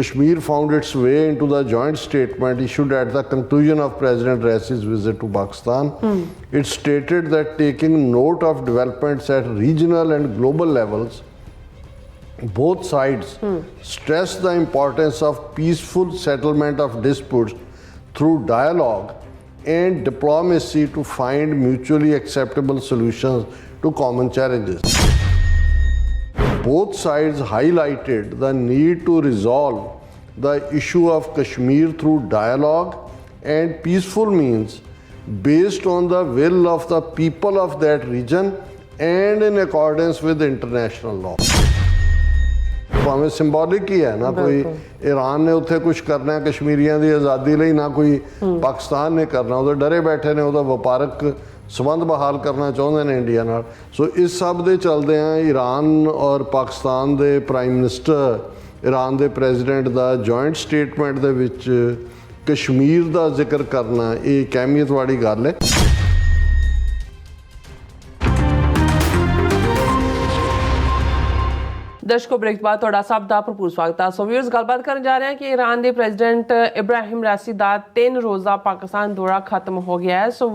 Kashmir found its way into the joint statement issued at the conclusion of President Raisi's visit to Pakistan. Hmm. It stated that taking note of developments at regional and global levels, both sides hmm. stressed the importance of peaceful settlement of disputes through dialogue and diplomacy to find mutually acceptable solutions to common challenges. Both sides highlighted the need to resolve the issue of Kashmir through dialogue and peaceful means based on the will of the people of that region and in accordance with international law. ਭਾਵੇਂ symbolic ਹੀ ਹੈ ਨਾ ਕੋਈ Iran ਨੇ ਉੱਥੇ ਕੁਝ ਕਰਨਾ ਕਸ਼ਮੀਰੀਆਂ ਦੀ ਆਜ਼ਾਦੀ ਲਈ ਨਾ ਕੋਈ ਪਾਕਿਸਤਾਨ ਨੇ ਕਰਨਾ ਉਹਦੇ ਡਰੇ ਬੈਠੇ ਨੇ ਉਹਦਾ ਵਪਾਰਕ ਸਬੰਧ ਬਹਾਲ ਕਰਨਾ ਚਾਹੁੰਦੇ ਨੇ ਇੰਡੀਆ ਨਾਲ। ਸੋ ਇਸ ਸਭ ਦੇ ਚਲਦੇ ਆ ਈਰਾਨ ਔਰ ਪਾਕਿਸਤਾਨ ਦੇ ਪ੍ਰਾਈਮ ਮਿਨਿਸਟਰ ਈਰਾਨ ਦੇ ਪ੍ਰੈਜ਼ੀਡੈਂਟ ਦਾ ਜੁਆਇੰਟ ਸਟੇਟਮੈਂਟ ਦੇ ਵਿੱਚ ਕਸ਼ਮੀਰ ਦਾ ਜ਼ਿਕਰ ਕਰਨਾ, ਇਹ ਇੱਕ ਵਾਲੀ ਗੱਲ ਹੈ। ਦਰਸ਼ਕੋ, ਬ੍ਰੇਕ ਬਾਅਦ ਤੁਹਾਡਾ ਸਭ ਦਾ ਭਰਪੂਰ ਸਵਾਗਤ ਹੈ ਸੋ ਵੀਅਰਸ ਗੱਲਬਾਤ ਕਰਨ ਜਾ ਰਹੇ ਹਾਂ ਕਿ ਈਰਾਨ ਦੇ ਪ੍ਰੈਜ਼ੀਡੈਂਟ ਇਬਰਾਹਿਮ ਰਾਸੀ ਦਾ 3 ਰੋਜ਼ਾ ਪਾਕਿਸਤਾਨ ਦੌਰਾ ਖਤਮ ਹੋ ਗਿਆ ਹੈ। ਸੋ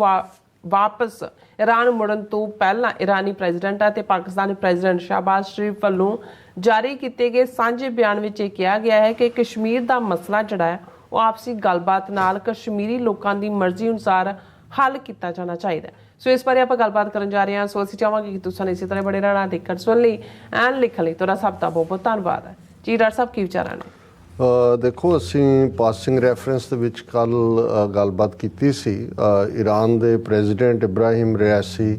ਵਾਪਸ ਇਰਾਨ ਮੁੜਨ ਤੋਂ ਪਹਿਲਾਂ ਈਰਾਨੀ ਪ੍ਰੈਜ਼ੀਡੈਂਟ ਅਤੇ ਪਾਕਿਸਤਾਨੀ ਪ੍ਰੈਜ਼ੀਡੈਂਟ ਸ਼ਾਹਬਾਜ਼ ਸ਼ਰੀਫ ਵੱਲੋਂ ਜਾਰੀ ਕੀਤੇ ਗਏ ਸਾਂਝੇ ਬਿਆਨ ਵਿੱਚ ਇਹ ਕਿਹਾ ਗਿਆ ਹੈ ਕਿ ਕਸ਼ਮੀਰ ਦਾ ਮਸਲਾ ਜਿਹੜਾ ਹੈ, ਉਹ ਆਪਸੀ ਗੱਲਬਾਤ ਨਾਲ ਕਸ਼ਮੀਰੀ ਲੋਕਾਂ ਦੀ ਮਰਜ਼ੀ ਅਨੁਸਾਰ ਹੱਲ ਕੀਤਾ ਜਾਣਾ ਚਾਹੀਦਾ ਸੋ ਇਸ ਬਾਰੇ ਆਪਾਂ ਗੱਲਬਾਤ ਕਰਨ ਜਾ ਰਹੇ ਹਾਂ। ਸੋ ਅਸੀਂ ਚਾਹਾਂਗੇ ਕਿ ਤੁਸੀਂ ਇਸੇ ਤਰ੍ਹਾਂ ਬੜੇ ਰਹਿਣਾ ਦੇਖਣ ਸੁਣ ਲਈ, ਐਨ ਲਿਖਣ ਲਈ ਤੁਹਾਡਾ ਸਭ ਦਾ ਬਹੁਤ ਬਹੁਤ ਧੰਨਵਾਦ ਹੈ। ਜੀ, ਡਾਕਟਰ ਸਾਹਿਬ, ਕੀ ਵਿਚਾਰਾਂ ਨੇ ਦੇਖੋ ਅਸੀਂ ਪਾਸਿੰਗ ਰੈਫਰੈਂਸ ਦੇ ਵਿੱਚ ਕੱਲ ਗੱਲਬਾਤ ਕੀਤੀ ਸੀ। ਈਰਾਨ ਦੇ president Ebrahim Raisi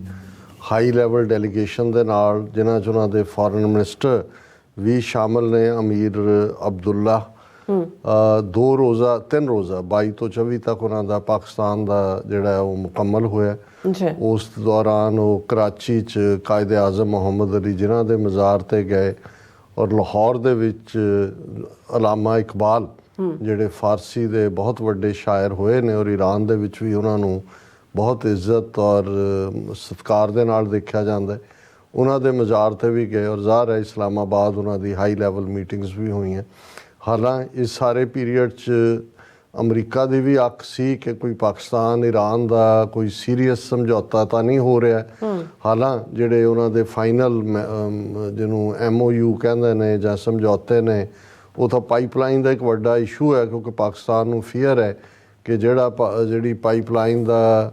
high level delegation ਦੇ ਨਾਲ ਜਿਨ੍ਹਾਂ 'ਚ ਉਹਨਾਂ ਦੇ ਫੋਰਨ ਮਿਨਿਸਟਰ ਵੀ ਸ਼ਾਮਲ ਨੇ ਅਮੀਰ ਅਬਦੁੱਲਾ। ਦੋ ਰੋਜ਼ਾ ਤਿੰਨ ਰੋਜ਼ਾ 22 ਤੋਂ 24 ਤੱਕ ਉਹਨਾਂ ਦਾ ਪਾਕਿਸਤਾਨ ਦਾ ਜਿਹੜਾ ਉਹ ਮੁਕੰਮਲ ਹੋਇਆ। ਉਸ ਦੌਰਾਨ ਉਹ ਕਰਾਚੀ 'ਚ ਕਾਇਦ ਆਜ਼ਮ ਮੁਹੰਮਦ ਅਲੀ ਜਿਨ੍ਹਾਂ ਦੇ ਮਜ਼ਾਰ ਤੇ ਗਏ। ਔਰ ਲਾਹੌਰ ਦੇ ਵਿੱਚ ਅਲਾਮਾ ਇਕਬਾਲ ਜਿਹੜੇ ਫਾਰਸੀ ਦੇ ਬਹੁਤ ਵੱਡੇ ਸ਼ਾਇਰ ਹੋਏ ਨੇ ਔਰ ਈਰਾਨ ਦੇ ਵਿੱਚ ਵੀ ਉਹਨਾਂ ਨੂੰ ਬਹੁਤ ਇੱਜ਼ਤ ਔਰ ਸਤਿਕਾਰ ਦੇ ਨਾਲ ਦੇਖਿਆ ਜਾਂਦਾ ਹੈ। ਉਹਨਾਂ ਦੇ ਮਜ਼ਾਰ ਤੇ ਵੀ ਗਏ ਔਰ ਜ਼ਾਹਰ ਹੈ ਇਸਲਾਮਾਬਾਦ ਉਹਨਾਂ ਦੀ ਹਾਈ ਲੈਵਲ ਮੀਟਿੰਗਸ ਵੀ ਹੋਈਆਂ। ਹਾਲਾਂ ਇਸ ਸਾਰੇ ਪੀਰੀਅਡ 'ਚ ਅਮਰੀਕਾ ਦੀ ਵੀ ਅੱਖ ਸੀ ਕਿ ਕੋਈ ਪਾਕਿਸਤਾਨ ਈਰਾਨ ਦਾ ਕੋਈ ਸੀਰੀਅਸ ਸਮਝੌਤਾ ਤਾਂ ਨਹੀਂ ਹੋ ਰਿਹਾ। ਹਾਲਾਂ ਜਿਹੜੇ ਉਹਨਾਂ ਦੇ ਫਾਈਨਲ ਜਿਹਨੂੰ ਐਮਓਯੂ ਕਹਿੰਦੇ ਨੇ ਜਾਂ ਸਮਝੌਤੇ ਨੇ ਉਹ ਤਾਂ ਪਾਈਪਲਾਈਨ ਦਾ ਇੱਕ ਵੱਡਾ ਇਸ਼ੂ ਹੈ ਕਿਉਂਕਿ ਪਾਕਿਸਤਾਨ ਨੂੰ ਫੀਅਰ ਹੈ ਕਿ ਜਿਹੜਾ ਜਿਹੜੀ ਪਾਈਪਲਾਈਨ ਦਾ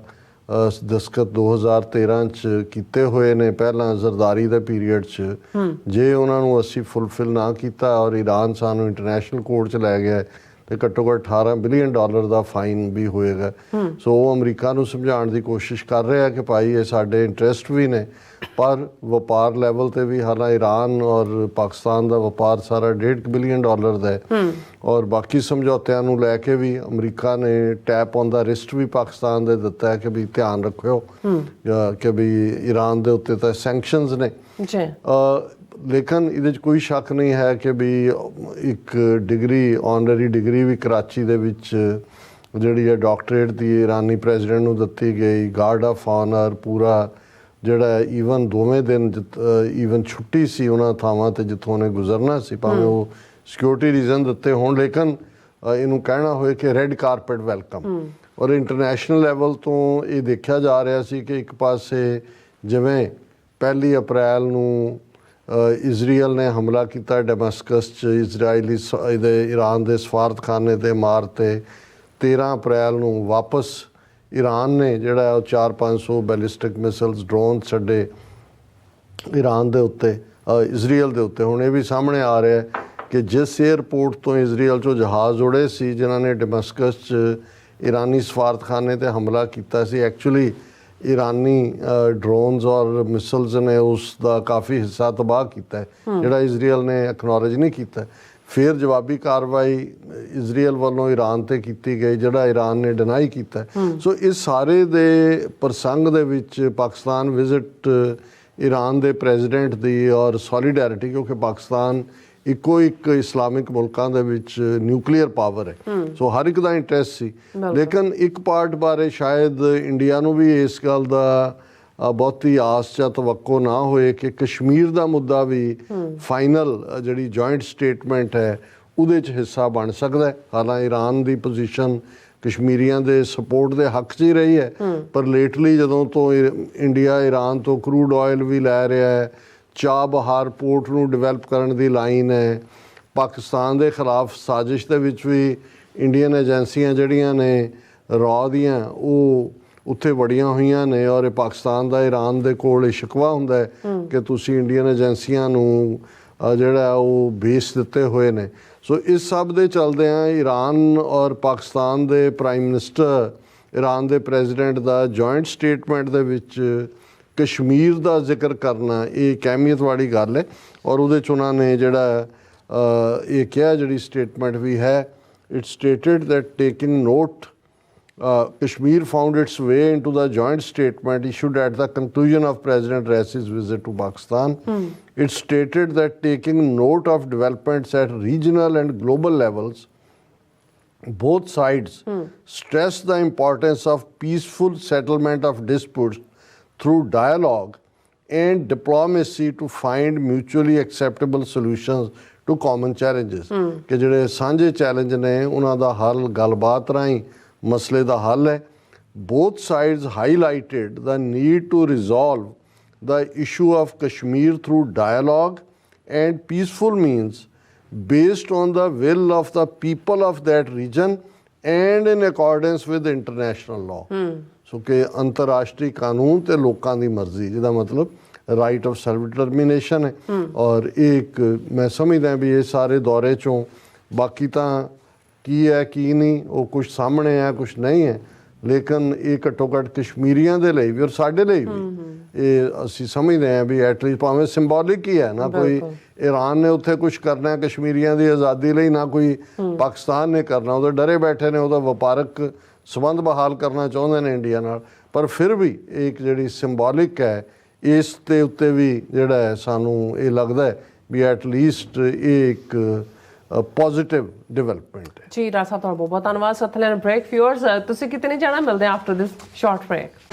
ਅ, ਦਸਤਖਤ 2013 ਚ ਕੀਤੇ ਹੋਏ ਨੇ ਪਹਿਲਾਂ ਜ਼ਰਦਾਰੀ ਦੇ ਪੀਰੀਅਡ ਚ ਜੇ ਉਹਨਾਂ ਨੂੰ ਅਸੀਂ ਫੁੱਲਫਿਲ ਨਾ ਕੀਤਾ ਔਰ ਈਰਾਨ ਸਾਨੂੰ ਇੰਟਰਨੈਸ਼ਨਲ ਕੋਰਟ ਚ ਲੈ ਗਿਆ ਤੇ ਘੱਟੋ ਘੱਟ 18 ਬਿਲੀਅਨ ਡਾਲਰ ਦਾ ਫਾਈਨ ਵੀ ਹੋਏਗਾ। ਸੋ ਉਹ ਅਮਰੀਕਾ ਨੂੰ ਸਮਝਾਉਣ ਦੀ ਕੋਸ਼ਿਸ਼ ਕਰ ਰਿਹਾ ਕਿ ਭਾਈ ਇਹ ਸਾਡੇ ਇੰਟਰਸਟ ਵੀ ਨੇ ਪਰ ਵਪਾਰ ਲੈਵਲ ਤੇ ਵੀ ਹਾਲਾਂ ਈਰਾਨ ਔਰ ਪਾਕਿਸਤਾਨ ਦਾ ਵਪਾਰ ਸਾਰਾ 1.5 ਬਿਲੀਅਨ ਡਾਲਰ ਦਾ ਹੈ। ਔਰ ਬਾਕੀ ਸਮਝੌਤਿਆਂ ਨੂੰ ਲੈ ਕੇ ਵੀ ਅਮਰੀਕਾ ਨੇ ਟੈਪ ਔਨ ਦਾ ਰਿਸਟ ਵੀ ਪਾਕਿਸਤਾਨ ਦੇ ਦਿੱਤਾ ਹੈ ਕਿ ਵੀ ਧਿਆਨ ਰੱਖਿਓ ਕਿ ਵੀ ਈਰਾਨ ਦੇ ਉੱਤੇ ਤਾਂ ਸੈਂਕਸ਼ਨਸ ਨੇ। ਜੀ। ਲੇਕਿਨ ਇਹਦੇ 'ਚ ਕੋਈ ਸ਼ੱਕ ਨਹੀਂ ਹੈ ਕਿ ਵੀ ਇੱਕ ਡਿਗਰੀ ਆਨਰਰੀ ਡਿਗਰੀ ਵੀ ਕਰਾਚੀ ਦੇ ਵਿੱਚ ਜਿਹੜੀ ਹੈ ਡਾਕਟਰੇਟ ਦੀ ਈਰਾਨੀ ਪ੍ਰੈਜ਼ੀਡੈਂਟ ਨੂੰ ਦਿੱਤੀ ਗਈ। ਗਾਰਡ ਆਫ ਆਨਰ ਪੂਰਾ ਜਿਹੜਾ ਈਵਨ ਦੋਵੇਂ ਦਿਨ ਈਵਨ ਛੁੱਟੀ ਸੀ ਉਹਨਾਂ ਥਾਵਾਂ ਤੇ ਜਿੱਥੋਂ ਉਹਨੇ ਗੁਜ਼ਰਨਾ ਸੀ ਭਾਵੇਂ ਉਹ ਸਿਕਿਉਰਿਟੀ ਰੀਜ਼ਨ ਦਿੱਤੇ ਹੋਣ ਲੇਕਿਨ ਇਹਨੂੰ ਕਹਿਣਾ ਹੋਏ ਕਿ ਰੈੱਡ ਕਾਰਪਟ ਵੈਲਕਮ ਔਰ ਇੰਟਰਨੈਸ਼ਨਲ ਲੈਵਲ ਤੋਂ ਇਹ ਦੇਖਿਆ ਜਾ ਰਿਹਾ ਸੀ ਕਿ ਇੱਕ ਪਾਸੇ ਜਿਵੇਂ ਪਹਿਲੀ ਅਪ੍ਰੈਲ ਨੂੰ ਇਜ਼ਰਾਈਲ ਨੇ ਹਮਲਾ ਕੀਤਾ ਡੈਮਸਕਸ ਚ ਇਜ਼ਰਾਈਲੀ ਸ- ਈਰਾਨ ਦੇ ਸਫਾਰਤਖਾਨੇ ਤੇ ਮਾਰ ਤੇ 13 ਅਪ੍ਰੈਲ ਨੂੰ ਵਾਪਸ ਈਰਾਨ ਨੇ ਜਿਹੜਾ ਹੈ ਉਹ 4-500 ਬੈਲਿਸਟਿਕ ਮਿਸਾਈਲਸ ਡਰੋਨ ਛੱਡੇ ਈਰਾਨ ਦੇ ਉੱਤੇ ਅ, ਇਜ਼ਰਾਈਲ ਦੇ ਉੱਤੇ। ਹੁਣ ਇਹ ਵੀ ਸਾਹਮਣੇ ਆ ਰਿਹਾ ਹੈ ਕਿ ਜਿਸ 에ਅਰਪੋਰਟ ਤੋਂ ਇਜ਼ਰਾਈਲ ਚੋਂ ਜਹਾਜ਼ ਉੜੇ ਸੀ ਜਿਨ੍ਹਾਂ ਨੇ ਡਮਸਕਸ 'ਚ ਈਰਾਨੀ ਸਫਾਰਤਖਾਨੇ ਤੇ ਹਮਲਾ ਕੀਤਾ ਸੀ ਐਕਚੁਅਲੀ ਈਰਾਨੀ ਡਰੋਨਸ ਔਰ ਮਿਸਲਸ ਨੇ ਉਸ ਦਾ ਕਾਫੀ ਹਿੱਸਾ ਤਬਾਹ ਕੀਤਾ ਹੈ। ਜਿਹੜਾ ਇਜ਼ਰਾਈਲ ਨੇ ਐਕਨੋਲਜ ਨਹੀਂ ਕੀਤਾ। ਫਿਰ ਜਵਾਬੀ ਕਾਰਵਾਈ ਇਜ਼ਰਾਈਲ ਵੱਲੋਂ ਈਰਾਨ ਤੇ ਕੀਤੀ ਗਈ ਜਿਹੜਾ ਈਰਾਨ ਨੇ ਡਿਨਾਈ ਕੀਤਾ ਸੋ ਇਸ ਸਾਰੇ ਦੇ ਪ੍ਰਸੰਗ ਦੇ ਵਿੱਚ ਪਾਕਿਸਤਾਨ ਵਿਜ਼ਿਟ ਈਰਾਨ ਦੇ ਪ੍ਰੈਜ਼ੀਡੈਂਟ ਦੀ ਔਰ ਸੋਲੀਡੈਰਿਟੀ ਕਿਉਂਕਿ ਪਾਕਿਸਤਾਨ ਇੱਕੋ ਇੱਕ ਇਸਲਾਮਿਕ ਮੁਲਕਾਂ ਦੇ ਵਿੱਚ ਨਿਊਕਲੀਅਰ ਪਾਵਰ ਹੈ। ਸੋ ਹਰ ਇੱਕ ਦਾ ਇੰਟਰਸਟ ਸੀ। ਲੇਕਿਨ ਇੱਕ ਪਾਰਟ ਬਾਰੇ ਸ਼ਾਇਦ ਇੰਡੀਆ ਨੂੰ ਵੀ ਇਸ ਗੱਲ ਦਾ ਬਹੁਤੀ ਆਸ ਜਾਂ ਤਵੱਕੋ ਨਾ ਹੋਏ ਕਿ ਕਸ਼ਮੀਰ ਦਾ ਮੁੱਦਾ ਵੀ ਫਾਈਨਲ ਜਿਹੜੀ ਜੁਆਇੰਟ ਸਟੇਟਮੈਂਟ ਹੈ ਉਹਦੇ 'ਚ ਹਿੱਸਾ ਬਣ ਸਕਦਾ ਹੈ। ਹਾਲਾਂਕਿ ਈਰਾਨ ਦੀ ਪੋਜੀਸ਼ਨ ਕਸ਼ਮੀਰੀਆਂ ਦੇ ਸਪੋਰਟ ਦੇ ਹੱਕ 'ਚ ਹੀ ਰਹੀ ਹੈ। ਪਰ ਲੇਟਲੀ ਜਦੋਂ ਤੋਂ ਇੰਡੀਆ ਈਰਾਨ ਤੋਂ ਕਰੂਡ ਆਇਲ ਵੀ ਲੈ ਰਿਹਾ ਹੈ ਚਾਬਹਾਰ ਪੋਰਟ ਨੂੰ ਡਿਵੈਲਪ ਕਰਨ ਦੀ ਲਾਈਨ ਹੈ। ਪਾਕਿਸਤਾਨ ਦੇ ਖਿਲਾਫ ਸਾਜ਼ਿਸ਼ ਦੇ ਵਿੱਚ ਵੀ ਇੰਡੀਅਨ ਏਜੰਸੀਆਂ ਜਿਹੜੀਆਂ ਨੇ ਰॉ ਦੀਆਂ ਉਹ ਉੱਥੇ ਵੜੀਆਂ ਹੋਈਆਂ ਨੇ ਔਰ ਇਹ ਪਾਕਿਸਤਾਨ ਦਾ ਈਰਾਨ ਦੇ ਕੋਲ ਇਹ ਸ਼ਿਕਵਾ ਹੁੰਦਾ ਹੈ ਕਿ ਤੁਸੀਂ ਇੰਡੀਅਨ ਏਜੰਸੀਆਂ ਨੂੰ ਜਿਹੜਾ ਉਹ ਬੇਸ ਦਿੱਤੇ ਹੋਏ ਨੇ। ਸੋ ਇਸ ਸਭ ਦੇ ਚਲਦਿਆਂ ਈਰਾਨ ਔਰ ਪਾਕਿਸਤਾਨ ਦੇ ਪ੍ਰਾਈਮ ਮਿਨਿਸਟਰ ਈਰਾਨ ਦੇ ਪ੍ਰੈਜ਼ੀਡੈਂਟ ਦਾ ਜੁਆਇੰਟ ਸਟੇਟਮੈਂਟ ਦੇ ਵਿੱਚ ਕਸ਼ਮੀਰ ਦਾ ਜ਼ਿਕਰ ਕਰਨਾ ਇਹ ਅਹਿਮੀਅਤ ਵਾਲੀ ਗੱਲ ਹੈ ਔਰ ਉਹਦੇ ਚ ਉਹਨਾਂ ਨੇ ਜਿਹੜਾ ਇਹ ਕਿਹਾ ਜਿਹੜੀ ਸਟੇਟਮੈਂਟ ਵੀ ਹੈ it stated that taking note uh, Kashmir found its way into the joint statement issued at the conclusion of President Raisi's visit to Pakistan. It stated that taking note of developments at regional and global levels, both sides stress the importance of peaceful settlement of disputes through dialogue and diplomacy to find mutually acceptable solutions to common challenges ਕਿ ਜਿਹੜੇ ਸਾਂਝੇ challenge ਨੇ ਉਹਨਾਂ ਦਾ ਹੱਲ ਗੱਲਬਾਤ ਰਾਹੀਂ ਮਸਲੇ ਦਾ ਹੱਲ ਹੈ both sides highlighted the need to resolve the issue of Kashmir through dialogue and peaceful means based on the will of the people of that region and in accordance with international law ਸੋ ਕਿ ਅੰਤਰਰਾਸ਼ਟਰੀ ਕਾਨੂੰਨ ਤੇ ਲੋਕਾਂ ਦੀ ਮਰਜ਼ੀ ਜਿਹਦਾ ਮਤਲਬ right of self determination ਹੈ। ਔਰ ਇੱਕ ਮੈਂ ਸਮਝਦਾ ਵੀ ਇਹ ਸਾਰੇ ਦੌਰੇ ਚੋਂ ਬਾਕੀ ਤਾਂ ਕੀ ਹੈ ਕੀ ਨਹੀਂ ਉਹ ਕੁਝ ਸਾਹਮਣੇ ਹੈ ਕੁਝ ਨਹੀਂ ਹੈ। ਲੇਕਿਨ ਇਹ ਘੱਟੋ ਘੱਟ ਕਸ਼ਮੀਰੀਆਂ ਦੇ ਲਈ ਵੀ ਔਰ ਸਾਡੇ ਲਈ ਵੀ ਇਹ ਅਸੀਂ ਸਮਝਦੇ ਹਾਂ ਵੀ ਐਟਲੀਸਟ ਭਾਵੇਂ ਸਿੰਬੋਲਿਕ ਹੀ ਹੈ ਨਾ ਕੋਈ ਈਰਾਨ ਨੇ ਉੱਥੇ ਕੁਝ ਕਰਨਾ ਹੈ ਕਸ਼ਮੀਰੀਆਂ ਦੀ ਆਜ਼ਾਦੀ ਲਈ ਨਾ ਕੋਈ ਪਾਕਿਸਤਾਨ ਨੇ ਕਰਨਾ ਉਹਦੇ ਡਰੇ ਬੈਠੇ ਨੇ ਉਹਦਾ ਵਪਾਰਕ ਸਬੰਧ ਬਹਾਲ ਕਰਨਾ ਚਾਹੁੰਦੇ ਨੇ ਇੰਡੀਆ ਨਾਲ, ਪਰ ਫਿਰ ਵੀ ਇਹ ਇੱਕ ਜਿਹੜੀ ਸਿੰਬੋਲਿਕ ਹੈ, ਇਸ ਦੇ ਉੱਤੇ ਵੀ ਜਿਹੜਾ ਹੈ ਸਾਨੂੰ ਇਹ ਲੱਗਦਾ ਹੈ ਵੀ ਐਟ ਲੀਸਟ ਇਹ ਇੱਕ ਪੋਜ਼ਿਟਿਵ ਡਿਵੈਲਪਮੈਂਟ ਹੈ। ਜੀ, ਰਾਜ ਸਾਹਿਬ, ਤੁਹਾਡਾ ਬਹੁਤ ਬਹੁਤ ਧੰਨਵਾਦ। ਸਤਲੈਨ ਬ੍ਰੇਕ ਵਿਊਅਰਸ ਤੁਸੀਂ ਕਿਤੇ ਨਹੀਂ ਜਾਣਾ? ਮਿਲਦੇ ਆਫਟਰ ਦਿਸ ਸ਼ਾਰਟ ਬ੍ਰੇਕ